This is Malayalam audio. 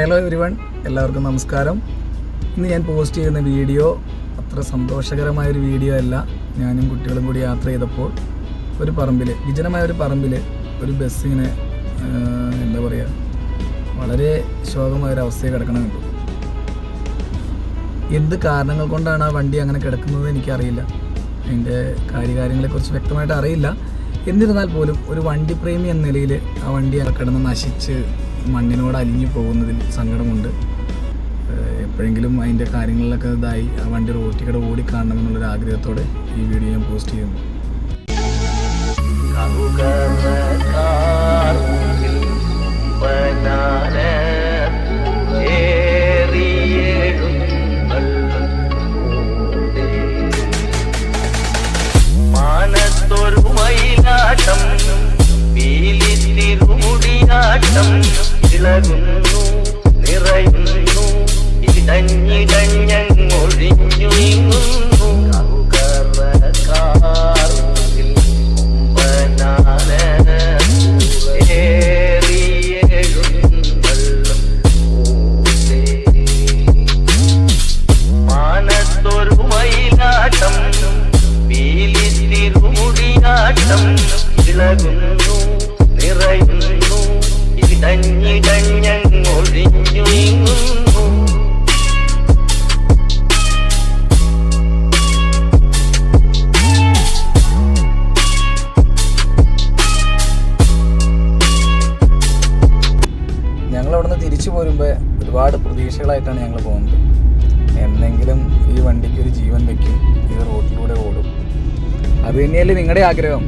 ഹലോ എവരിവൺ എല്ലാവർക്കും നമസ്കാരം. ഇന്ന് ഞാൻ പോസ്റ്റ് ചെയ്യുന്ന വീഡിയോ അത്ര സന്തോഷകരമായ ഒരു വീഡിയോ അല്ല. ഞാനും കുട്ടികളും കൂടി യാത്ര ചെയ്തപ്പോൾ ഒരു പറമ്പിൽ വിജനമായ ഒരു പറമ്പിൽ ഒരു ബസ്സിങ്ങനെ എന്താ പറയുക വളരെ ശോകമായ ഒരു അവസ്ഥയിൽ കിടക്കണം കണ്ടു. എന്ത് കാരണങ്ങൾ കൊണ്ടാണ് ആ വണ്ടി അങ്ങനെ കിടക്കുന്നത് എനിക്കറിയില്ല. അതിന്റെ കാര്യകാര്യങ്ങളെക്കുറിച്ച് വ്യക്തമായിട്ട് അറിയില്ല. എന്നിരുന്നാൽ പോലും ഒരു വണ്ടി പ്രേമി എന്ന നിലയിൽ ആ വണ്ടി കിടന്ന് നശിച്ച് മണ്ണിനോട് അലിഞ്ഞു പോകുന്നതിൽ സങ്കടമുണ്ട്. എപ്പോഴെങ്കിലും അതിന്റെ കാര്യങ്ങളിലൊക്കെ ഇതായി ആ വണ്ടി റോട്ടിക്കടെ ഓടിക്കാണണമെന്നുള്ളൊരു ആഗ്രഹത്തോടെ ഈ വീഡിയോ ഞാൻ പോസ്റ്റ് ചെയ്യുന്നു. മയിലാട്ടം പീലി തിരുമുടിയാട്ടം ഇളകുന്നു തിരിച്ചു പോരുമ്പോൾ ഒരുപാട് പ്രതീക്ഷകളായിട്ടാണ് ഞങ്ങൾ പോകുന്നത്. എന്നെങ്കിലും ഈ വണ്ടിക്ക് ഒരു ജീവൻ വെക്കും ഇത് റോഡിലൂടെ ഓടും. അത് തന്നെയല്ലേ നിങ്ങളുടെ ആഗ്രഹം?